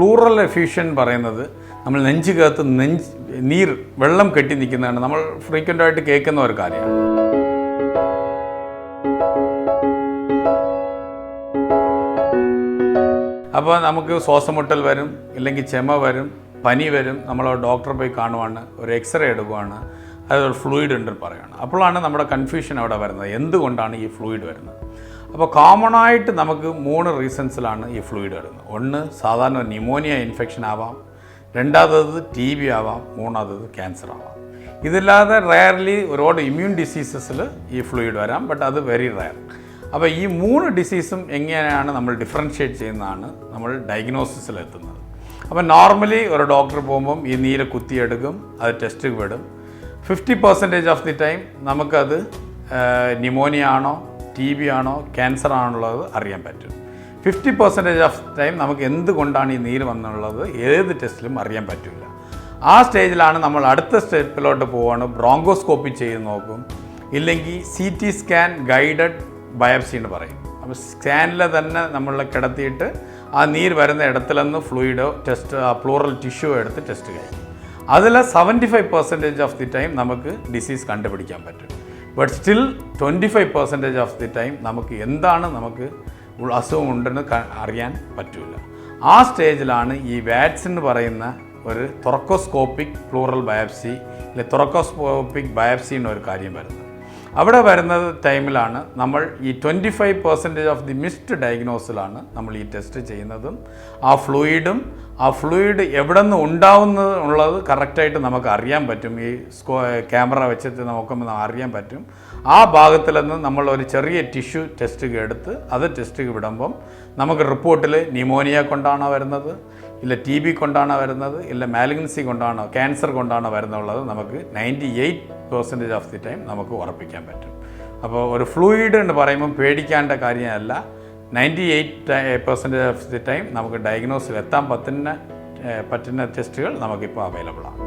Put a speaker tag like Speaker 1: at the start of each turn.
Speaker 1: Pleural effusion പറയുന്നത് നമ്മൾ നെഞ്ചിക്കകത്ത് നെഞ്ച് നീർ വെള്ളം കെട്ടി നിൽക്കുന്നതാണ്. നമ്മൾ ഫ്രീക്വന്റ് ആയിട്ട് കേൾക്കുന്ന ഒരു കാര്യമാണ്. അപ്പോൾ നമുക്ക് ശ്വാസമുട്ടൽ വരും ഇല്ലെങ്കിൽ ചെമ വരും പനി വരും. നമ്മൾ ഡോക്ടറെ പോയി കാണുവാണ് ഒരു എക്സ്റേ എടുക്കുവാണ്. അതൊരു ഫ്ലൂയിഡ് ഉണ്ട് പറയുകയാണ് അപ്പോഴാണ് നമ്മുടെ കൺഫ്യൂഷൻ അവിടെ വരുന്നത്. എന്തുകൊണ്ടാണ് ഈ ഫ്ലൂയിഡ് വരുന്നത്? അപ്പോൾ കോമൺ ആയിട്ട് നമുക്ക് മൂന്ന് റീസൺസിലാണ് ഈ ഫ്ലൂയിഡ് വരുന്നത്. ഒന്ന് സാധാരണ ന്യൂമോണിയ ഇൻഫെക്ഷൻ ആവാം. രണ്ടാമത്തത് ടി ബി ആവാം. മൂന്നാമത്തത് ക്യാൻസർ ആവാം. ഇതില്ലാതെ റയർലി ഒരുപാട് ഇമ്മ്യൂൺ ഡിസീസസിൽ ഈ ഫ്ലൂയിഡ് വരാം. ബട്ട് അത് വെരി റയർ അപ്പോൾ ഈ മൂന്ന് ഡിസീസും എങ്ങനെയാണ് നമ്മൾ ഡിഫറൻഷ്യേറ്റ് ചെയ്യുന്നതാണ് നമ്മൾ ഡയഗ്നോസിസിൽ എത്തുന്നത്. അപ്പോൾ നോർമലി ഒരു ഡോക്ടർ പോകുമ്പം ഈ നീര് കുത്തിയെടുക്കും അത് ടെസ്റ്റ് വിടും. Fifty percentage of the time നമുക്കത് ന്യൂമോണിയ ആണോ ടി ബി ആണോ ക്യാൻസർ ആണുള്ളത് അറിയാൻ പറ്റും. ഫിഫ്റ്റി പെർസെന്റേജ് ഓഫ് ടൈം നമുക്ക് എന്തുകൊണ്ടാണ് ഈ നീര് വന്നുള്ളത്? ഏത് ടെസ്റ്റിലും അറിയാൻ പറ്റില്ല. ആ സ്റ്റേജിലാണ് നമ്മൾ അടുത്ത സ്റ്റെപ്പിലോട്ട് പോവാണ്. ബ്രോങ്കോസ്കോപ്പി ചെയ്ത് നോക്കും. ഇല്ലെങ്കിൽ C T scan guided biopsy എന്ന് പറയും. അപ്പോൾ സ്കാനിൽ തന്നെ നമ്മൾ കിടത്തിയിട്ട് ആ നീര് വരുന്ന ഇടത്തിലെന്ന് ഫ്ലൂയിഡോ ടെസ്റ്റ് ആ പ്ലൂറൽ ടിഷ്യൂ എടുത്ത് ടെസ്റ്റ് കഴിക്കും. അതിൽ seventy five percentage of the time നമുക്ക് ഡിസീസ് കണ്ടുപിടിക്കാൻ പറ്റും. But still twenty five percentage of the time നമുക്ക് എന്താണ് നമുക്ക് അസുഖം ഉണ്ടെന്ന് അറിയാൻ പറ്റില്ല ആ സ്റ്റേജിലാണ് ഈ വാറ്റ്സ് എന്ന് പറയുന്ന ഒരു തൊറക്കോസ്കോപ്പിക് പ്ലൂറൽ ബയോപ്സി അല്ലെ തൊറക്കോസ്കോപ്പിക് ബയോപ്സി എന്നൊരു കാര്യം വരുന്നത്. അവിടെ വരുന്ന ടൈമിലാണ് നമ്മൾ ഈ twenty five percentage of the missed ഡയഗ്നോസിലാണ് നമ്മൾ ഈ ടെസ്റ്റ് ചെയ്യുന്നതും ആ ഫ്ലൂയിഡും ആ ഫ്ലൂയിഡ് എവിടെ നിന്ന് ഉണ്ടാവുന്നത് ഉള്ളത് കറക്റ്റായിട്ട് നമുക്ക് അറിയാൻ പറ്റും. ഈ സ്കോ ക്യാമറ വെച്ചിട്ട് നോക്കുമ്പോൾ അറിയാൻ പറ്റും. ആ ഭാഗത്തിൽ നിന്ന് നമ്മൾ ഒരു ചെറിയ ടിഷ്യൂ ടെസ്റ്റ് എടുത്ത് അത് ടെസ്റ്റ് വിടുമ്പം നമുക്ക് റിപ്പോർട്ടിൽ ന്യൂമോണിയ കൊണ്ടാണോ വരുന്നത്? ഇല്ല ടി ബി കൊണ്ടാണോ വരുന്നത്? ഇല്ല മാലിഗ്നൻസി കൊണ്ടാണോ ക്യാൻസർ കൊണ്ടാണോ വരുന്നുള്ളത് നമുക്ക് ninety eight percentage of the time നമുക്ക് ഉറപ്പിക്കാൻ പറ്റും. അപ്പോൾ ഒരു ഫ്ലൂയിഡ് എന്ന് പറയുമ്പോൾ പേടിക്കേണ്ട കാര്യമല്ല. Ninety eight percentage of the time നമുക്ക് ഡയഗ്നോസിൽ എത്താൻ പറ്റുന്ന പറ്റുന്ന ടെസ്റ്റുകൾ നമുക്കിപ്പോൾ അവൈലബിൾ ആണ്.